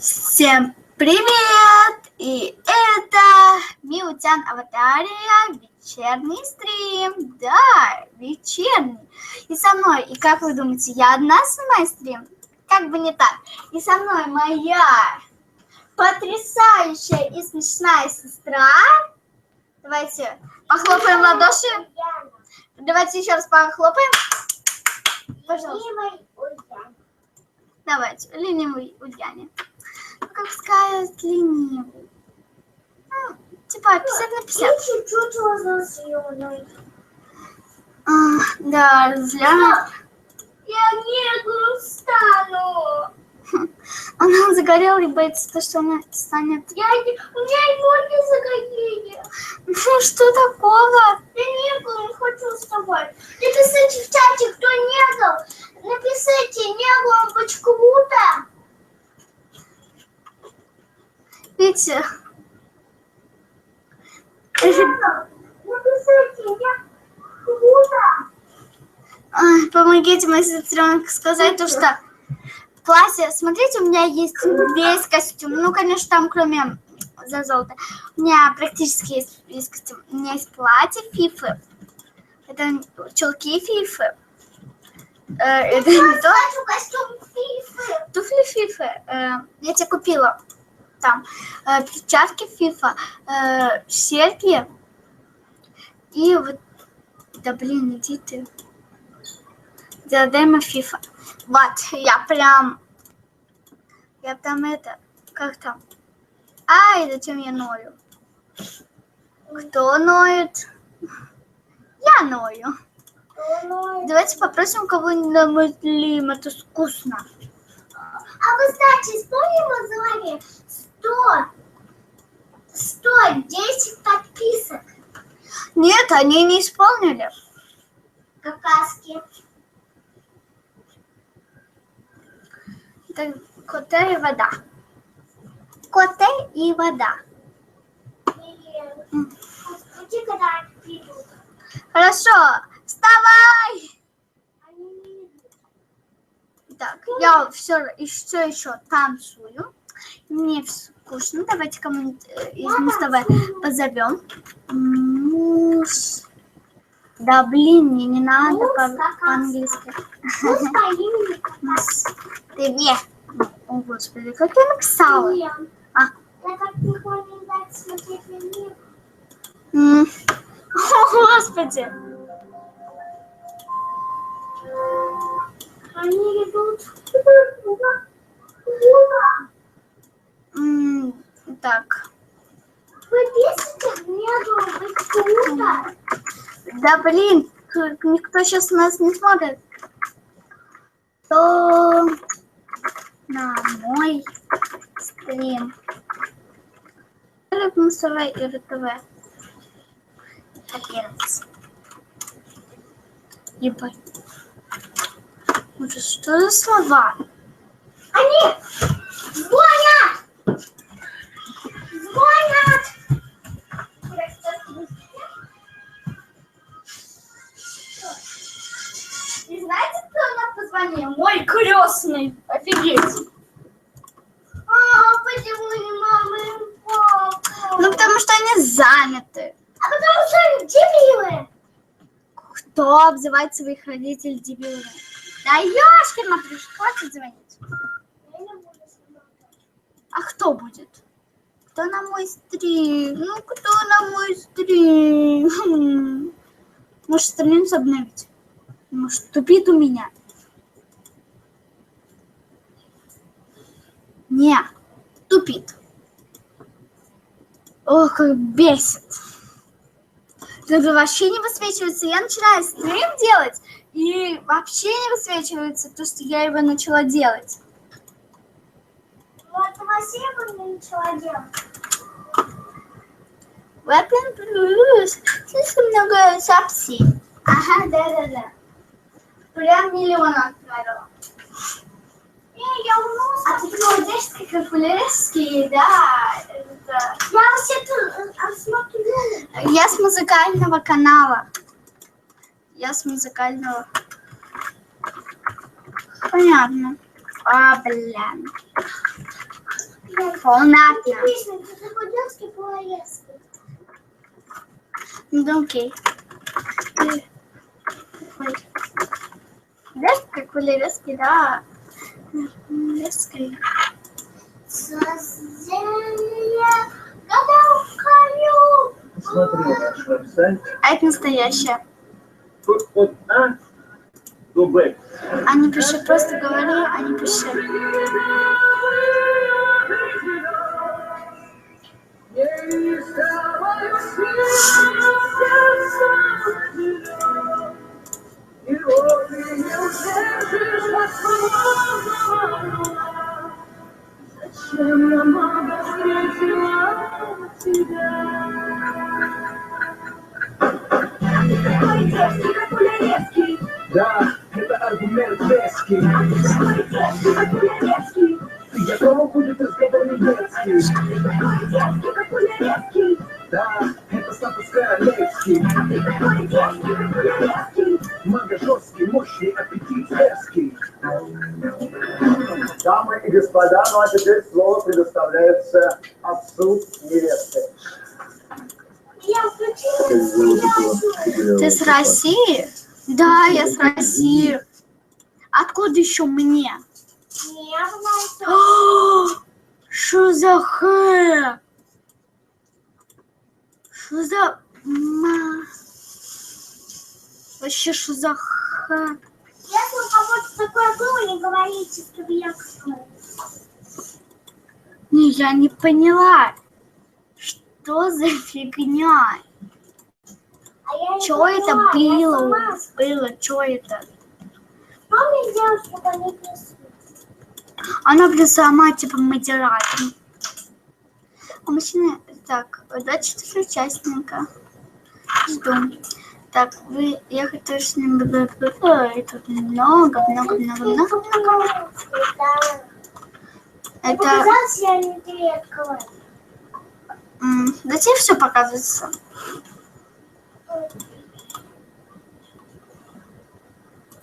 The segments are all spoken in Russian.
Всем привет! И это Миутян Аватария, вечерний стрим. Да, вечерний. И со мной, и как вы думаете, я одна снимаю стрим? Как бы не так. И со мной моя потрясающая и смешная сестра. Давайте похлопаем ладоши. Давайте еще раз похлопаем. Пожалуйста. Давайте, ленивый Ульяне. Ну, как сказать, ленивый. Ну, типа 50 на 50. чуть-чуть разозленный. А, да, разлянут. Я не стану. Она загорела и боится, то, что она станет... Я не... У меня ноги загорели. Ну, что такого? Я не был, не хочу с тобой. Напишите в чате, кто не был. Напишите, не было, быть круто. Видите? Не было. Напишите, не круто. Ай, помогите моей сестренке сказать то, что в классе, смотрите, у меня есть весь костюм. Ну, конечно, там кроме за золото. У меня практически есть, есть костюм. У меня есть платье фифы. Это чулки фифы. Э, это не то. Костюм фифы. Туфли фифы. Э, я тебе купила. Там. Э, перчатки фифа. Э, серьги. И вот... Да блин, иди ты. Диадема фифа. Вот, я прям... Я там это... Как там? Ай, зачем я ною? Кто ноет? Я ною. Давайте попросим кого-нибудь это вкусно. А вы, кстати, вспомнили название? 100, 110 подписок. Нет, они не исполнили. Какаски. Коте и вода. Коте и вода. Хорошо, вставай! Так, я все еще еще танцую. Мне скучно. Давайте кому-нибудь э, из тобой позовем. Да блин, мне не надо по-английски. Ну. Мус. Ты где? О, господи, как я написала? А. Я как не хочу дать смотреть на них. М. О, господи. Они идут. Так. Вы бесите? Мне быть круто. Да блин, никто сейчас нас не смотрит. То на мой стрим. Плюсовая и РТВ. Капец. Ебать. Что за слова? Они звонят! Позвонил? Мой крестный. Офигеть. А, почему не мама и папа? Ну, потому что они заняты. А потому что они дебилы. Кто обзывает своих родителей дебилами? Да ёшкин матрешка, хватит звонить. Я не буду снимать. А кто будет? Кто на мой стрим? Ну, кто на мой стрим? Может, страницу обновить? Может, тупит у меня? Не, тупит. Ох, как бесит. Тут вообще не высвечивается. Я начинаю стрим делать, и вообще не высвечивается то, что я его начала делать. Вот вообще бы не начала делать. Weapon Plus. Слишком много записей. Ага, да-да-да. Прям миллион отправила. А ты молодежский, калькулерский, да. это- Я вообще тут а, смотрю. Я с музыкального канала. Я с музыкального. Понятно. А, блин. Понятно. Ну да окей. Знаешь, как Валерийский, да? Укорю. Смотри наш веб-сайт. А это настоящее. Тут от А до Б. А не пиши, просто говори, а не пиши. Я тебя? Да, это аргумент веский. Я кого будет разговор не детский. Да, это статус королевский. Дамы и господа, ну а теперь слово предоставляется отцу невесты. Ты с России? Да, я с России. Откуда еще мне? О, Что за хэ? Что за... Вообще, что за хэ? Если у кого-то такое было, не говорите, чтобы я кто. Не, я не поняла. Что за фигня? А Что это поняла, было? Было, что это? Мне делать, чтобы они пришли? Она, блин, сама, типа, матерает. А мужчина... Так, 24 участника. Жду. Так, вы... Я хочу с ним... Ой, тут много, много, много, много, много. Это... Показалось, я не м, Да тебе все показывается.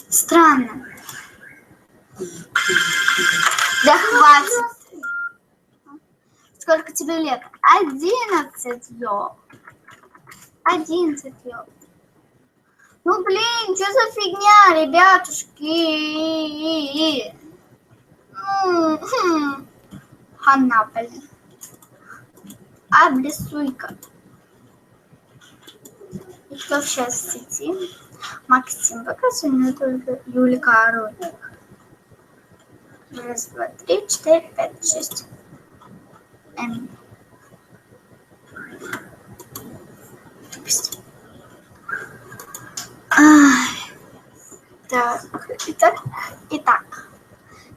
Странно. Да хватит. Сколько тебе лет? Одиннадцать, ё. Одиннадцать, ё. Ну, блин, что за фигня, ребятушки? М, хм. Хана, блин. Обрисуй-ка. И кто сейчас в сети? Максим, покажи мне только Юлика Рудник. Раз, два, три, четыре, пять, шесть. Эм. Тупость. Ай. Так, итак, итак.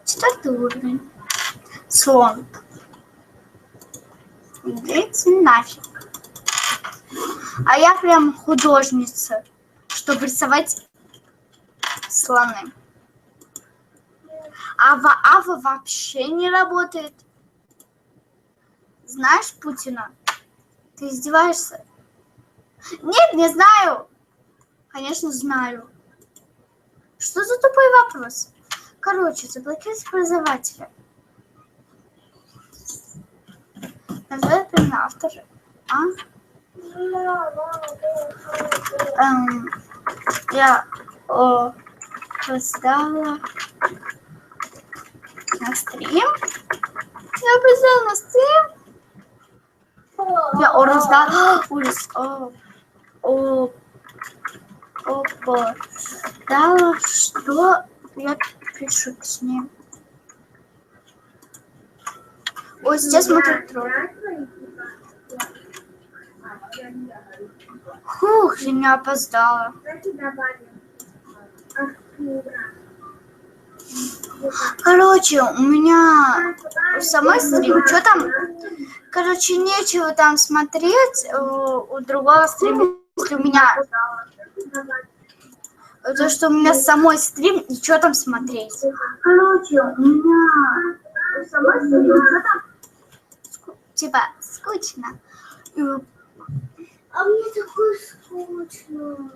Четвертый уровень. Слон. Идите нафиг. А я прям художница, чтобы рисовать слоны. Ава Ава вообще не работает. Знаешь Путина? Ты издеваешься? Нет, не знаю. Конечно, знаю. Что за тупой вопрос? Короче, заблокировать пользователя. Назвать имя автора. А? Эм, я о, раздала на стрим. Я раздала на стрим. Я о, раздала. Ужас. О, о, опа. Дала, что я пишу с ним. Ой, сейчас смотрю тролль. Фух, я не опоздала. Короче, у меня самой стрим, что там? Короче, нечего там смотреть э, у другого стрима, если у меня... То, что у меня самой стрим, и что там смотреть? Короче, у меня самой стрим, что там? Типа, скучно. А мне такое скучно.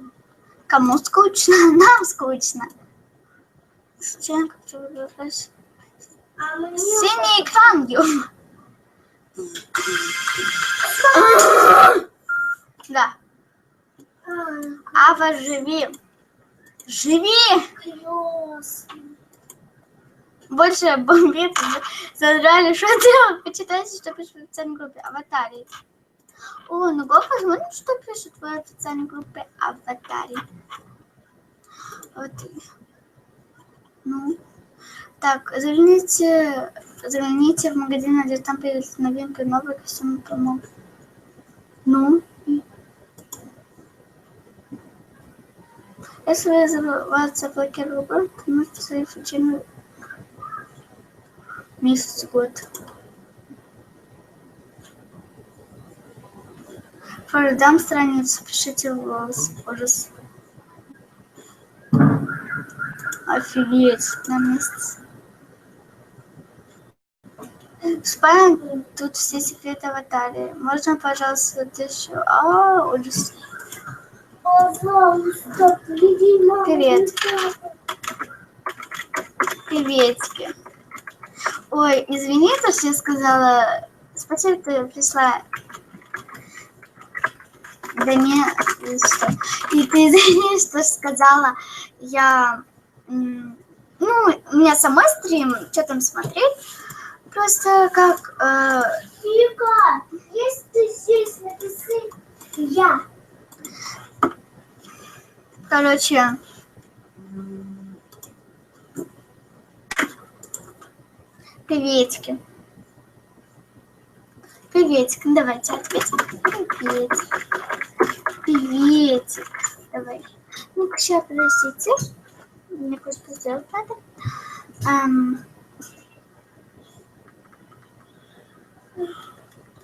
Кому скучно? Нам скучно. Зачем как ты выбираешь? А. Синий экран, ё. Да. Ава, живи. Живи! Больше бомбит. Задрали, что делать? Почитайте, что пишут в официальной группе Аватарий. О, ну го посмотрим, что пишут в официальной группе Аватарий. Вот. Ну. Так, загляните, загляните в магазин, где там появится новинка, новый костюм промо. Ну. Если блокировка выбор, то можете свои причины месяц, год. Продам страницу, пишите в голос. Ужас. Офигеть, на месяц. Спаем тут все секреты аватарии. Можно, пожалуйста, еще? А, ужас. Привет. Приветики. Ой, извини, то, что я сказала. Спасибо, ты пришла. Да не, что. И ты извини, что сказала. Я, ну, у меня самой стрим, что там смотреть. Просто как, э, Вика, если ты здесь, напиши я. Короче, приветики. Приветик, давайте ответим. Приветик. Приветик. Давай. Ну-ка, сейчас, подождите. Мне кое-что сделать надо. Ам.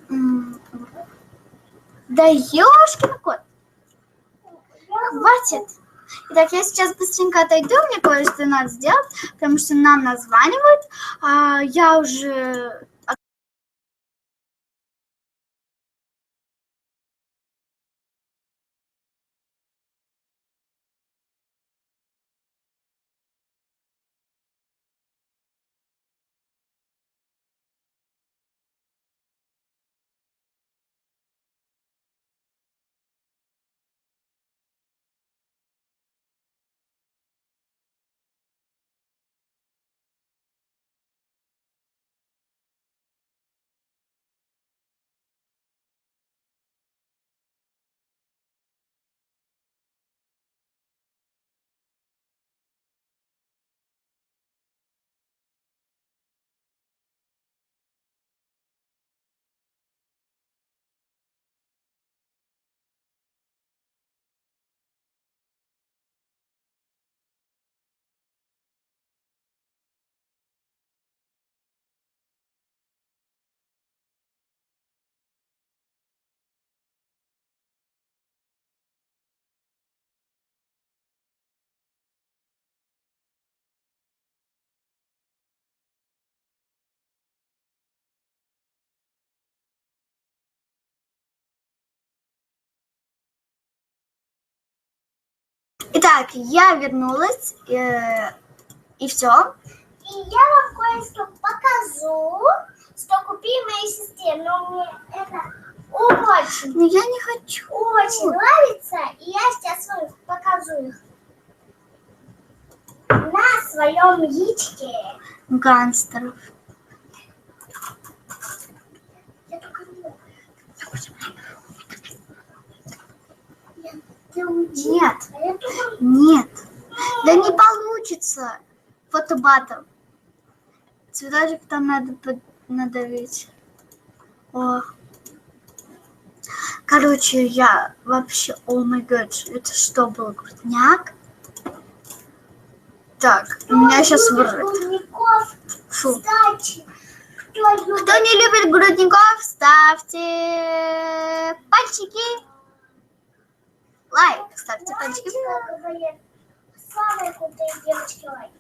М, Да ёшкин кот. Хватит. Итак, я сейчас быстренько отойду, мне кое-что надо сделать, потому что нам названивают. А, я уже... Итак, я вернулась, э, и все. И я вам кое-что покажу, что купили моей сестре. Но мне это очень, Но я не хочу. очень нравится. И я сейчас вам покажу их. На своем яичке. Гангстеров. Я только не. Я- Нет, нет. Да не получится. Фотобатл. Цветочек там надо под- надавить. О. Короче, я вообще, о май гад, это что было, крутняк? Так, меня сейчас кто вырвет. Фу. Кстати, кто любит Кто не любит грудников, ставьте пальчики. Лайк, ставьте пальчики. Говорят, самые крутые девочки лайк.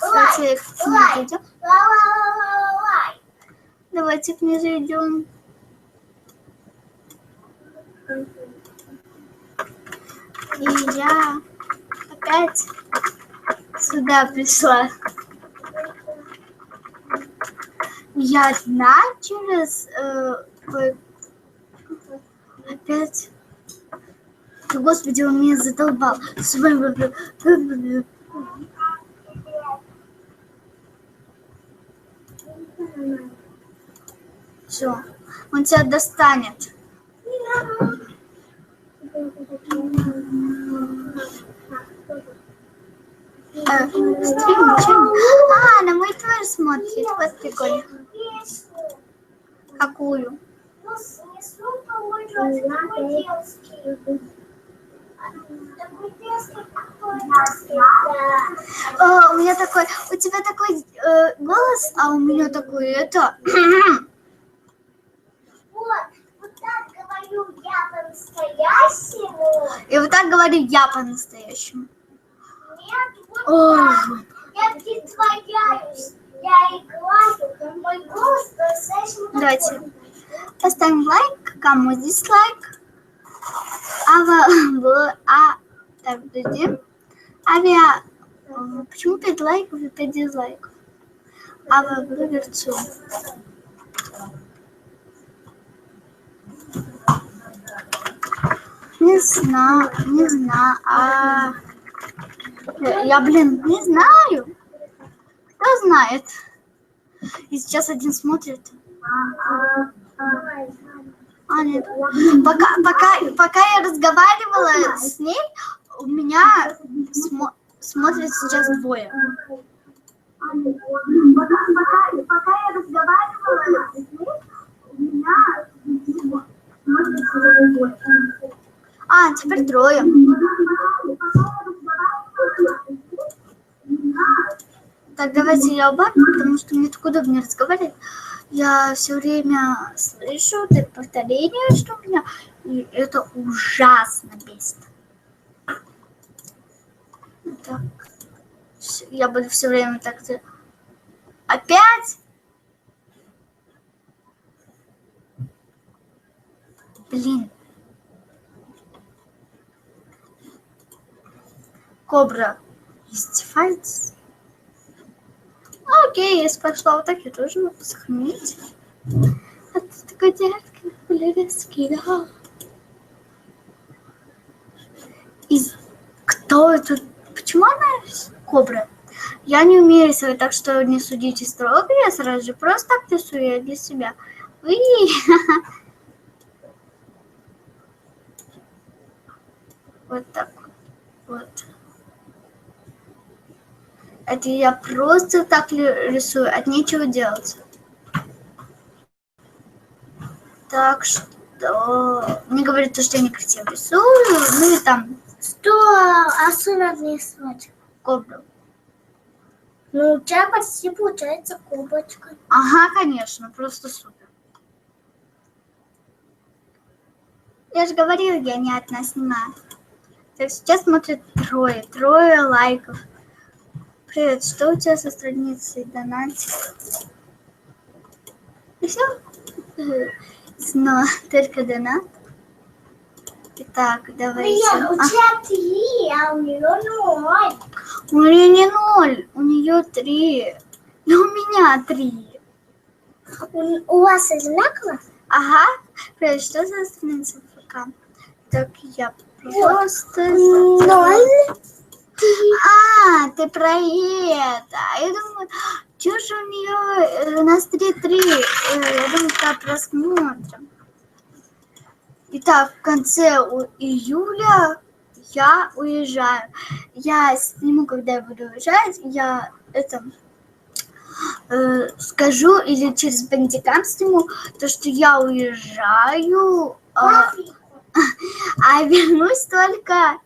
Давайте Лайк, к лайк, идем. лайк. Давайте к ниже идем. И я опять сюда пришла. я одна через... э, опять... Господи, он меня задолбал. Все, он тебя достанет. Чем? А, на мой твой смотрит. Вот прикольно. Какую? Да. Э, у меня такой, у тебя такой э, голос, а у меня такой это. Вот, вот так говорю я по-настоящему. И вот так говорю я по-настоящему. Нет, вот так. Я притворяюсь. Я играю. Мой голос по-настоящему Давайте. такой. Поставим лайк, кому дизлайк. А в- а, так, подожди. Авиа, э, почему 5 лайков и 5 дизлайков? А в блогерцу. Не знаю, не знаю, а... Я, блин, не знаю. Кто знает? И сейчас один смотрит. А, нет. Пока, пока, пока я разговаривала с ней, у меня смо- смотрит сейчас двое. Пока, пока, пока я разговаривала с ней, у меня. А, теперь трое. Так, давайте я убавлю, потому что мне так удобнее разговаривать. Я все время слышу это повторение, что у меня, и это ужасно бесит. Так, я буду все время так... де- Опять? Блин. Кобра издевается? Окей, если пошла вот так, я тоже могу сохранить. А ты такой дядька, полярецкий, да. Из... Кто это? Почему она кобра? Я не умею рисовать, так что не судите строго, я сразу же просто так рисую я для себя. Уи. Вот так вот. Вот. Это я просто так рисую, от нечего делать. Так что мне говорят, то, что я некрасиво рисую, ну и там Что? А что надо рисовать? кобру. Ну, у тебя почти получается кубочка. Ага, конечно, просто супер. Я же говорила, я не одна снимаю. Так, сейчас смотрят трое, трое лайков. Привет, что у тебя со страницей донатик? И все? Снова только донат. Итак, давайте. Нет, у А, тебя три, а у нее ноль. у нее не ноль, у нее три. И у меня три. У, у вас одинаково? Ага. Привет, что за страница ФК? Так, я просто... Ноль. А, ты про это. А Я думаю, что же у нее... У нас 3-3. Э, Я думаю, так просмотрим. Итак, в конце июля я уезжаю. Я сниму, когда я буду уезжать. Я это э, скажу или через бандикам сниму, то, что я уезжаю, а, а вернусь только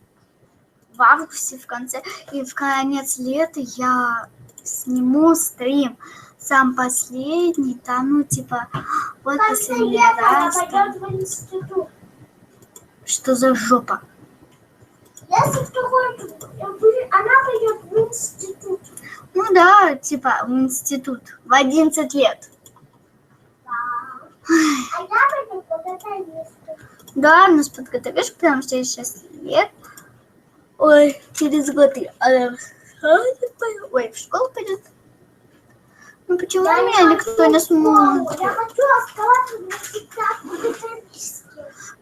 в августе в конце. И в конец лета я сниму стрим. Сам последний, там, ну, типа, вот Как пойдет в институт. Что за жопа? Если кто хочет, она пойдет в институт. Ну да, типа, в институт. В 11 лет. А я пойду подготовиться. Да, нас подготовишь, потому что я сейчас лет. Ой, через год я... она пойдет. Ой, в школу пойдет. Ну почему Я меня никто не смотрит? Я хочу оставаться в.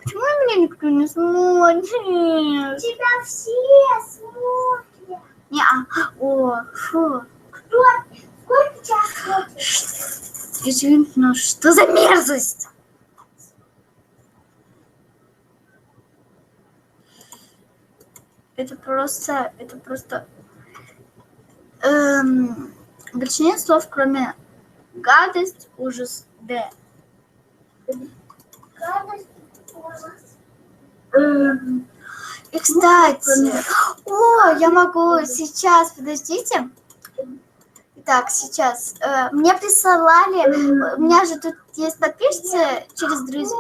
Почему меня никто не смотрит? Тебя все смотрят. Не, о, фу. Кто? Сколько тебя смотрит? Извините, но что за мерзость? Это просто, это просто... Эм, большинство слов, кроме гадость, ужас, ужас. Эм, и, кстати, о, я могу сейчас, подождите. Итак, сейчас. э, мне присылали, у меня же тут есть подписчицы через друзей.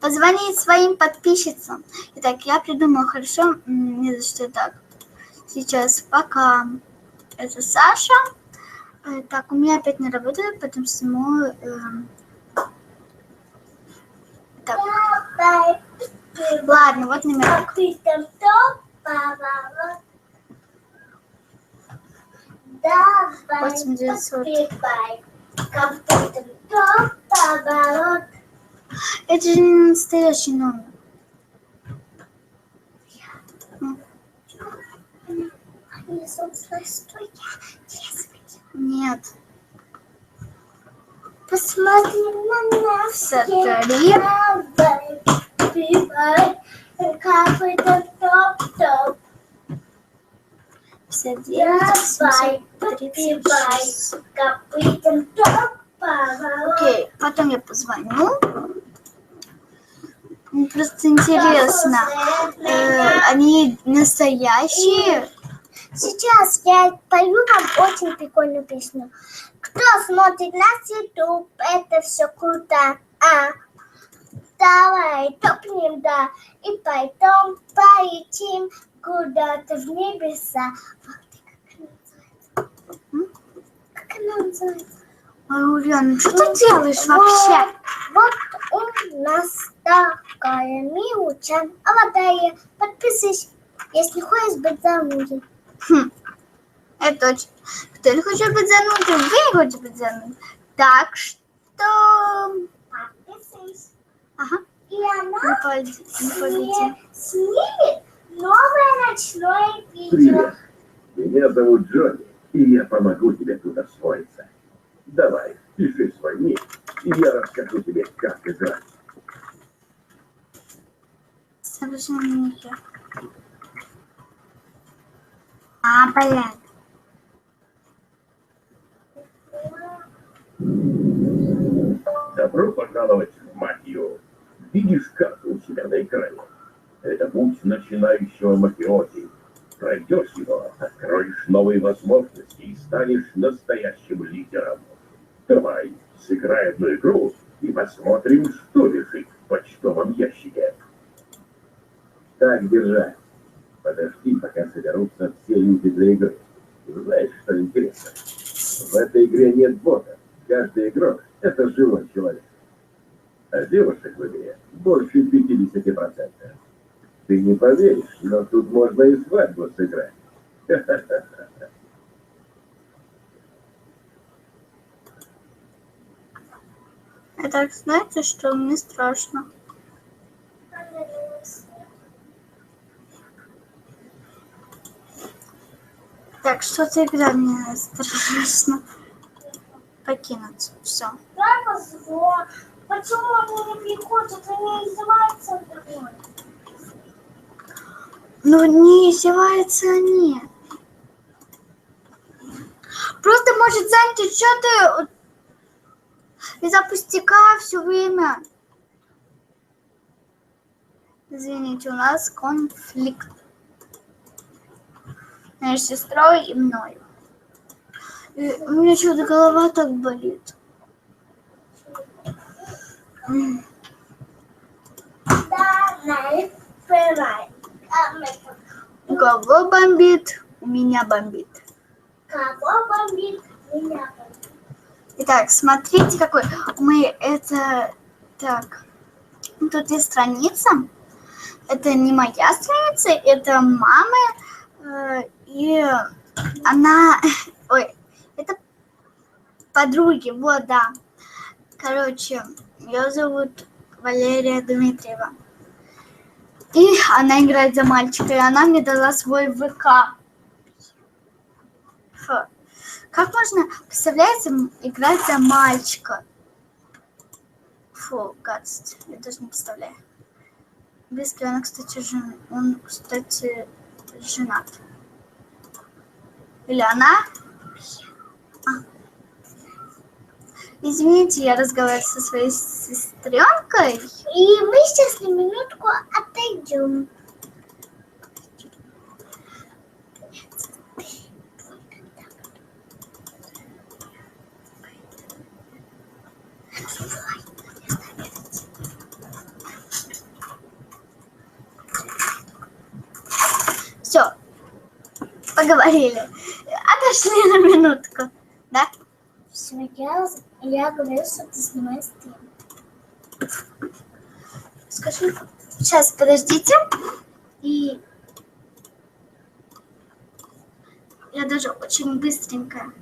Позвонить своим подписчицам. Итак, я придумала, хорошо? Не за что так. Сейчас, пока. Это Саша. Э, Так, у меня опять не работает, потому что мой... эм, Так, Давай. ладно, вот номер. Ты там топ, поворот. Давай, Это же не настоящий номер. Нет. Посмотри на нас. Там топ-топ. 59, Давай, 836. подпевай. Копытом топ, поворот. Окей, потом я позвоню. Просто интересно, э, они настоящие? Сейчас я пою вам очень прикольную песню. Кто смотрит нас YouTube, это все круто. А, давай топнем, да, и пойдем полетим куда-то в небеса. Как она называется? Как она называется? Ульяна, что ты делаешь вообще? Вот, вот у нас такая милуча. А вот я подписывайся, если хочешь быть замужем. Хм, это точно. Кто не хочет быть занудой, вы не хотите быть занудой. Так что... Подписывайся. Ага, И она не пойдите. Не пойдите. сни- снимет новое ночное видео. Привет. Меня зовут Джонни, и я помогу тебе тут освоиться. Давай, пиши свой ник, и я расскажу тебе, как играть. Совершенники. А, блядь. Добро пожаловать в магию. Видишь карту у себя на экране? Это путь начинающего мафиози. Пройдешь его, откроешь новые возможности и станешь настоящим лидером. Давай, сыграй одну игру и посмотрим, что лежит в почтовом ящике. Так держать. Подожди, пока соберутся все люди для игры. Знаешь, что интересно? В этой игре нет бота. Каждый игрок – это живой человек. А девушек в игре больше 50%. Ты не поверишь, но тут можно и свадьбу сыграть. А так знаете, что мне страшно? Так, что-то игра мне страшно покинуть. Все. Дай позвон. Почему они не приходят? Они издеваются надо мной. Ну, не издеваются они. Просто, может, Саня, что ты из-за пустяка все время? Извините, у нас конфликт. Между сестрой и мной. И у меня что-то голова так болит. У кого бомбит? У меня бомбит. Кого бомбит? Меня бомбит. Итак, смотрите, какой мы это так. Тут есть страница. Это не моя страница, это мамы. э, И она, ой, это подруги, вот, да. Короче, ее зовут Валерия Дмитриева. И она играет за мальчика, и она мне дала свой ВК. Фу. Как можно, представляете, играть за мальчика? Фу, гадость. Я даже не представляю. Близкий, он, кстати, жен... он, кстати, женат. Или она? А. Извините, я разговариваю со своей сестренкой. И мы сейчас на минутку отойдем. Все, поговорили. Отошли на минутку, да? Все, я, я говорю, что ты снимаешь стрим. Скажи. Сейчас, подождите. И я даже очень быстренько